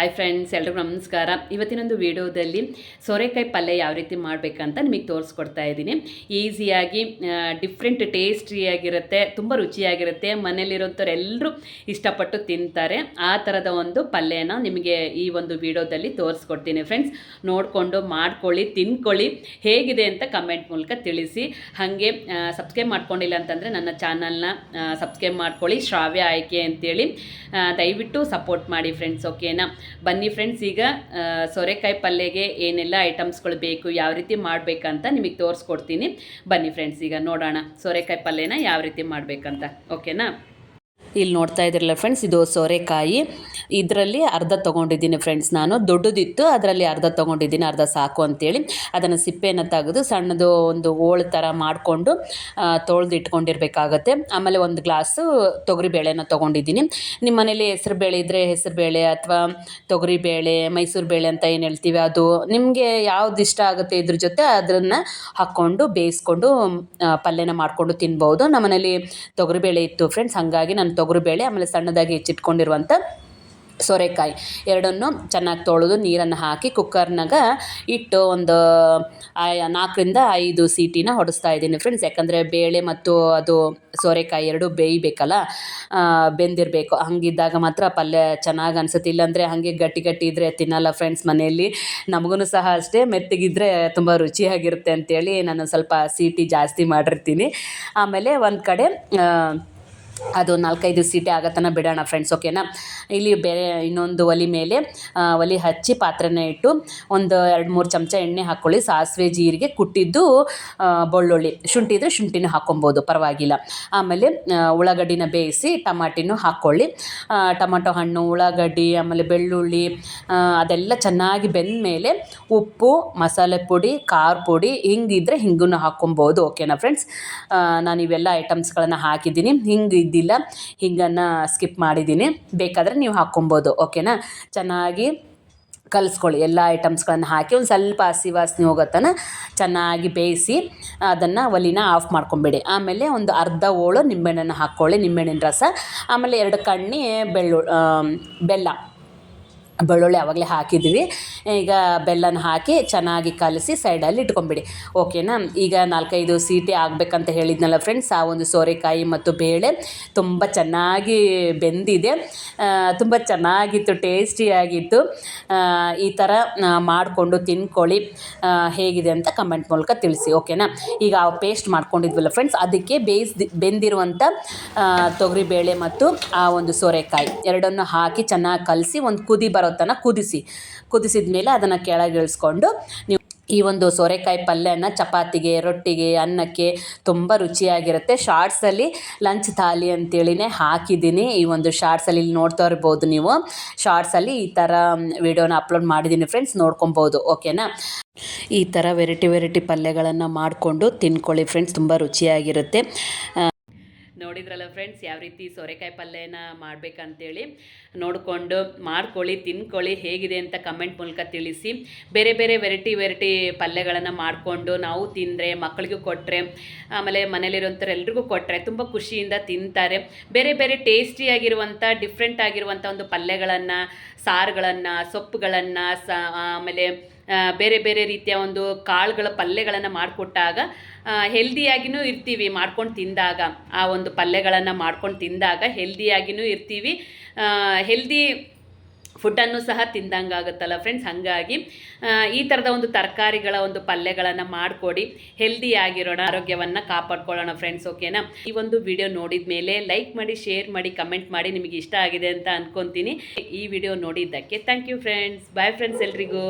Hi friends ಎಲ್ರಿಗೂ ನಮಸ್ಕಾರ. ಇವತ್ತಿನೊಂದು ವಿಡಿಯೋದಲ್ಲಿ ಸೋರೆಕಾಯಿ ಪಲ್ಯ ಯಾವ ರೀತಿ ಮಾಡಬೇಕಂತ ನಿಮಗೆ ತೋರಿಸ್ಕೊಡ್ತಾ ಇದ್ದೀನಿ. ಈಸಿಯಾಗಿ ಡಿಫ್ರೆಂಟ್ ಟೇಸ್ಟಿಯಾಗಿರುತ್ತೆ ತುಂಬ ರುಚಿಯಾಗಿರುತ್ತೆ. ಮನೇಲಿರೋಂಥವ್ರು ಎಲ್ಲರೂ ಇಷ್ಟಪಟ್ಟು ತಿಂತಾರೆ. ಆ ಥರದ ಒಂದು ಪಲ್ಯನ ನಿಮಗೆ ಈ ಒಂದು ವಿಡಿಯೋದಲ್ಲಿ ತೋರಿಸ್ಕೊಡ್ತೀನಿ ಫ್ರೆಂಡ್ಸ್ ನೋಡಿಕೊಂಡು ಮಾಡ್ಕೊಳ್ಳಿ, ತಿನ್ಕೊಳ್ಳಿ. ಹೇಗಿದೆ ಅಂತ ಕಮೆಂಟ್ ಮೂಲಕ ತಿಳಿಸಿ. ಹಾಗೆ ಸಬ್ಸ್ಕ್ರೈಬ್ ಮಾಡ್ಕೊಂಡಿಲ್ಲ ಅಂತಂದರೆ ನನ್ನ ಚಾನಲ್ನ ಸಬ್ಸ್ಕ್ರೈಬ್ ಮಾಡ್ಕೊಳ್ಳಿ. ಶ್ರಾವ್ಯ ಆಯ್ಕೆ ಅಂತೇಳಿ ದಯವಿಟ್ಟು ಸಪೋರ್ಟ್ ಮಾಡಿ ಫ್ರೆಂಡ್ಸ್ ಓಕೆನಾ ಬನ್ನಿ ಫ್ರೆಂಡ್ಸ್ ಈಗ ಸೋರೆಕಾಯಿ ಪಲ್ಯಗೆ ಏನೆಲ್ಲ ಐಟಮ್ಸ್ಗಳು ಬೇಕು, ಯಾವ ರೀತಿ ಮಾಡಬೇಕಂತ ನಿಮಗೆ ತೋರಿಸ್ಕೊಡ್ತೀನಿ. ಬನ್ನಿ ಫ್ರೆಂಡ್ಸ್ ಈಗ ನೋಡೋಣ ಸೋರೆಕಾಯಿ ಪಲ್ಯನ ಯಾವ ರೀತಿ ಮಾಡಬೇಕಂತ. ಓಕೆನಾ ಇಲ್ಲಿ ನೋಡ್ತಾ ಇದ್ರಲ್ಲ ಫ್ರೆಂಡ್ಸ್ ಇದು ಸೋರೆಕಾಯಿ. ಇದರಲ್ಲಿ ಅರ್ಧ ತೊಗೊಂಡಿದ್ದೀನಿ ಫ್ರೆಂಡ್ಸ್ ನಾನು. ದೊಡ್ಡದಿತ್ತು, ಅದರಲ್ಲಿ ಅರ್ಧ ತೊಗೊಂಡಿದ್ದೀನಿ, ಅರ್ಧ ಸಾಕು ಅಂತೇಳಿ. ಅದನ್ನು ಸಿಪ್ಪೆಯನ್ನು ತೆಗೆದು ಸಣ್ಣದು ಒಂದು ಓಳು ಥರ ಮಾಡಿಕೊಂಡು ತೊಳೆದು ಇಟ್ಕೊಂಡಿರ್ಬೇಕಾಗತ್ತೆ ಆಮೇಲೆ ಒಂದು ಗ್ಲಾಸು ತೊಗರಿಬೇಳೆನ ತೊಗೊಂಡಿದ್ದೀನಿ. ನಿಮ್ಮ ಮನೇಲಿ ಹೆಸರು ಬೇಳೆ ಇದ್ದರೆ ಹೆಸರು ಬೇಳೆ ಅಥವಾ ತೊಗರಿಬೇಳೆ ಮೈಸೂರು ಬೇಳೆ ಅಂತ ಏನು ಹೇಳ್ತೀವಿ ಅದು? ನಿಮಗೆ ಯಾವ್ದು ಇಷ್ಟ ಆಗುತ್ತೆ ಇದ್ರ ಜೊತೆ ಅದನ್ನು ಹಾಕ್ಕೊಂಡು ಬೇಯಿಸ್ಕೊಂಡು ಪಲ್ಯನ ಮಾಡಿಕೊಂಡು ತಿನ್ಬೋದು. ನಮ್ಮನೇಲಿ ತೊಗರಿಬೇಳೆ ಇತ್ತು ಫ್ರೆಂಡ್ಸ್ ಹಾಗಾಗಿ ನಾನು ತೊಗರಿಬೇಳೆ ಆಮೇಲೆ ಸಣ್ಣದಾಗಿ ಹೆಚ್ಚಿಟ್ಕೊಂಡಿರುವಂಥ ಸೋರೆಕಾಯಿ. ಎರಡನ್ನು ಚೆನ್ನಾಗಿ ತೊಳೆದು ನೀರನ್ನು ಹಾಕಿ ಕುಕ್ಕರ್ನಾಗ ಇಟ್ಟು ಒಂದು ನಾಲ್ಕರಿಂದ ಐದು ಸೀಟಿನ ಹೊಡಿಸ್ತಾ ಇದ್ದೀನಿ ಫ್ರೆಂಡ್ಸ್ ಯಾಕಂದರೆ ಬೇಳೆ ಮತ್ತು ಅದು ಸೋರೆಕಾಯಿ ಎರಡು ಬೇಯಬೇಕಲ್ಲ ಬೆಂದಿರಬೇಕು. ಹಂಗಿದ್ದಾಗ ಮಾತ್ರ ಪಲ್ಯ ಚೆನ್ನಾಗಿ ಅನಿಸುತ್ತೆ. ಇಲ್ಲಾಂದರೆ ಹಾಗೆ ಗಟ್ಟಿ ಗಟ್ಟಿ ಇದ್ದರೆ ತಿನ್ನಲ್ಲ ಫ್ರೆಂಡ್ಸ್ ಮನೆಯಲ್ಲಿ. ನಮಗೂ ಸಹ ಅಷ್ಟೇ, ಮೆತ್ತಗಿದ್ರೆ ತುಂಬ ರುಚಿಯಾಗಿರುತ್ತೆ ಅಂತೇಳಿ ನಾನು ಸ್ವಲ್ಪ ಸೀಟಿ ಜಾಸ್ತಿ ಮಾಡಿರ್ತೀನಿ. ಆಮೇಲೆ ಒಂದು ಕಡೆ ಅದು ನಾಲ್ಕೈದು ಸೀಟಿ ಆಗತನ ಬಿಡೋಣ ಫ್ರೆಂಡ್ಸ್ ಓಕೆನಾ ಇಲ್ಲಿ ಬೇರೆ ಇನ್ನೊಂದು ಒಲೆ ಮೇಲೆ ಒಲಿ ಹಚ್ಚಿ ಪಾತ್ರೆನ ಇಟ್ಟು ಒಂದು ಎರಡು ಮೂರು ಚಮಚ ಎಣ್ಣೆ ಹಾಕ್ಕೊಳ್ಳಿ ಸಾಸಿವೆ ಜೀರಿಗೆ ಕುಟ್ಟಿದ್ದು ಬೆಳ್ಳುಳ್ಳಿ. ಶುಂಠಿ ಇದ್ದರೆ ಶುಂಠಿನೂ ಹಾಕ್ಕೊಬೋದು, ಪರವಾಗಿಲ್ಲ. ಆಮೇಲೆ ಉಳ್ಳಾಗಡ್ಡಿನ ಬೇಯಿಸಿ ಟಮಾಟಿನೂ ಹಾಕ್ಕೊಳ್ಳಿ. ಟೊಮಟೊ ಹಣ್ಣು, ಉಳ್ಳಾಗಡ್ಡಿ, ಆಮೇಲೆ ಬೆಳ್ಳುಳ್ಳಿ ಅದೆಲ್ಲ ಚೆನ್ನಾಗಿ ಬೆಂದ ಮೇಲೆ ಉಪ್ಪು, ಮಸಾಲೆ ಪುಡಿ, ಖಾರ ಪುಡಿ ಹಿಂಗಿದ್ರೆ ಹಿಂಗೂ ಹಾಕ್ಕೊಬೋದು ಓಕೆನಾ ಫ್ರೆಂಡ್ಸ್ ನಾನು ಇವೆಲ್ಲ ಐಟಮ್ಸ್ಗಳನ್ನು ಹಾಕಿದ್ದೀನಿ. ಹಿಂಗೆ ಇದ್ದಿಲ್ಲ. ಹಿಂಗನ್ನು ಸ್ಕಿಪ್ ಮಾಡಿದ್ದೀನಿ ಬೇಕಾದರೆ ನೀವು ಹಾಕ್ಕೊಬೋದು ಓಕೆನಾ ಚೆನ್ನಾಗಿ ಕಲಿಸ್ಕೊಳ್ಳಿ, ಎಲ್ಲ ಐಟಮ್ಸ್ಗಳನ್ನು ಹಾಕಿ ಒಂದು ಸ್ವಲ್ಪ ಹಸಿ ವಾಸನೆ ಹೋಗೋ ಚೆನ್ನಾಗಿ ಬೇಯಿಸಿ ಅದನ್ನು ಒಲಿನ ಆಫ್ ಮಾಡ್ಕೊಂಬಿಡಿ. ಆಮೇಲೆ ಒಂದು ಅರ್ಧ ಹೋಳು ನಿಂಬೆಹಣ್ಣನ್ನು ಹಾಕ್ಕೊಳ್ಳಿ, ನಿಂಬೆಹಣ್ಣಿನ ರಸ. ಆಮೇಲೆ ಎರಡು ಕಣ್ಣಿ ಬೆಳ್ಳು ಬೆಲ್ಲ. ಬೆಳ್ಳುಳ್ಳಿ ಆವಾಗಲೇ ಹಾಕಿದ್ವಿ. ಈಗ ಬೆಲ್ಲನ ಹಾಕಿ ಚೆನ್ನಾಗಿ ಕಲಸಿ ಸೈಡಲ್ಲಿ ಇಟ್ಕೊಂಬಿಡಿ. ಓಕೆನಾ ಈಗ ನಾಲ್ಕೈದು ಸೀಟಿ ಆಗಬೇಕಂತ ಹೇಳಿದ್ನಲ್ಲ ಫ್ರೆಂಡ್ಸ್ ಆ ಒಂದು ಸೋರೆಕಾಯಿ ಮತ್ತು ಬೇಳೆ ತುಂಬ ಚೆನ್ನಾಗಿ ಬೆಂದಿದೆ. ತುಂಬ ಚೆನ್ನಾಗಿತ್ತು ಟೇಸ್ಟಿಯಾಗಿತ್ತು ಈ ಥರ ಮಾಡಿಕೊಂಡು ತಿನ್ಕೊಳ್ಳಿ. ಹೇಗಿದೆ ಅಂತ ಕಮೆಂಟ್ ಮೂಲಕ ತಿಳಿಸಿ ಓಕೆನಾ ಈಗ ಆ ಪೇಸ್ಟ್ ಮಾಡ್ಕೊಂಡಿದ್ವಲ್ಲ ಫ್ರೆಂಡ್ಸ್ ಅದಕ್ಕೆ ಬೇಯಿಸಿ ಬೆಂದಿರುವಂಥ ತೊಗರಿಬೇಳೆ ಮತ್ತು ಆ ಒಂದು ಸೋರೆಕಾಯಿ ಎರಡನ್ನು ಹಾಕಿ ಚೆನ್ನಾಗಿ ಕಲಸಿ ಒಂದು ಕುದಿ ಬರೋ ತನಕ ಕುದಿಸಿ. ಕುದಿಸಿದ ಮೇಲೆ ಅದನ್ನು ಕೆಳಗಿಳಿಸ್ಕೊಂಡು ನೀವು ಈ ಒಂದು ಸೋರೆಕಾಯಿ ಪಲ್ಯನ ಚಪಾತಿಗೆ, ರೊಟ್ಟಿಗೆ, ಅನ್ನಕ್ಕೆ ತುಂಬ ರುಚಿಯಾಗಿರುತ್ತೆ. ಶಾರ್ಟ್ಸಲ್ಲಿ ಲಂಚ್ ಥಾಲಿ ಅಂತೇಳಿನೇ ಹಾಕಿದ್ದೀನಿ. ಈ ಒಂದು ಶಾರ್ಟ್ಸಲ್ಲಿ ಇಲ್ಲಿ ನೋಡ್ತಾ ಇರ್ಬೋದು ನೀವು. ಶಾರ್ಟ್ಸಲ್ಲಿ ಈ ಥರ ವಿಡಿಯೋನ ಅಪ್ಲೋಡ್ ಮಾಡಿದ್ದೀನಿ ಫ್ರೆಂಡ್ಸ್ ನೋಡ್ಕೊಬೋದು ಓಕೆನಾ ಈ ಥರ ವೆರೈಟಿ ವೆರೈಟಿ ಪಲ್ಯಗಳನ್ನು ಮಾಡಿಕೊಂಡು ತಿನ್ಕೊಳ್ಳಿ ಫ್ರೆಂಡ್ಸ್ ತುಂಬ ರುಚಿಯಾಗಿರುತ್ತೆ. ನೋಡಿದ್ರಲ್ಲ ಫ್ರೆಂಡ್ಸ್ ಯಾವ ರೀತಿ ಸೋರೆಕಾಯಿ ಪಲ್ಯನ ಮಾಡಬೇಕಂತೇಳಿ ನೋಡಿಕೊಂಡು ಮಾಡ್ಕೊಳ್ಳಿ, ತಿನ್ಕೊಳ್ಳಿ, ಹೇಗಿದೆ ಅಂತ ಕಮೆಂಟ್ ಮೂಲಕ ತಿಳಿಸಿ. ಬೇರೆ ಬೇರೆ ವೆರೈಟಿ ವೆರೈಟಿ ಪಲ್ಯಗಳನ್ನು ಮಾಡಿಕೊಂಡು ನಾವು ತಿಂದರೆ ಮಕ್ಕಳಿಗೂ ಕೊಟ್ಟರೆ ಆಮೇಲೆ ಮನೇಲಿರೋಂಥವ್ರು ಎಲ್ರಿಗೂ ಕೊಟ್ಟರೆ ತುಂಬ ಖುಷಿಯಿಂದ ತಿಂತಾರೆ. ಬೇರೆ ಬೇರೆ ಟೇಸ್ಟಿಯಾಗಿರುವಂಥ ಡಿಫ್ರೆಂಟ್ ಆಗಿರುವಂಥ ಒಂದು ಪಲ್ಯಗಳನ್ನು, ಸಾರುಗಳನ್ನು, ಸೊಪ್ಪುಗಳನ್ನು, ಸ, ಆಮೇಲೆ ಬೇರೆ ಬೇರೆ ರೀತಿಯ ಒಂದು ಕಾಳುಗಳ ಪಲ್ಯಗಳನ್ನು ಮಾಡಿಕೊಟ್ಟಾಗ ಹೆಲ್ದಿಯಾಗಿನೂ ಇರ್ತೀವಿ ಮಾಡ್ಕೊಂಡು ತಿಂದಾಗ. ಆ ಒಂದು ಪಲ್ಯಗಳನ್ನು ಮಾಡ್ಕೊಂಡು ತಿಂದಾಗ ಹೆಲ್ದಿಯಾಗಿನೂ ಇರ್ತೀವಿ. ಹೆಲ್ದಿ ಫುಡ್ಡನ್ನು ಸಹ ತಿಂದಂಗೆ ಆಗುತ್ತಲ್ಲ ಫ್ರೆಂಡ್ಸ್ ಹಾಗಾಗಿ ಈ ಥರದ ಒಂದು ತರಕಾರಿಗಳ ಒಂದು ಪಲ್ಯಗಳನ್ನು ಮಾಡಿಕೊಡಿ. ಹೆಲ್ದಿಯಾಗಿರೋಣ ಆರೋಗ್ಯವನ್ನು ಕಾಪಾಡ್ಕೊಳ್ಳೋಣ ಫ್ರೆಂಡ್ಸ್ ಓಕೆನಾ ಈ ಒಂದು ವಿಡಿಯೋ ನೋಡಿದ ಮೇಲೆ ಲೈಕ್ ಮಾಡಿ ಶೇರ್ ಮಾಡಿ ಕಮೆಂಟ್ ಮಾಡಿ ನಿಮಗೆ ಇಷ್ಟ ಆಗಿದೆ ಅಂತ ಅಂದ್ಕೊತೀನಿ ಈ ವಿಡಿಯೋ ನೋಡಿದ್ದಕ್ಕೆ thank you friends bye friends ಎಲ್ರಿಗೂ.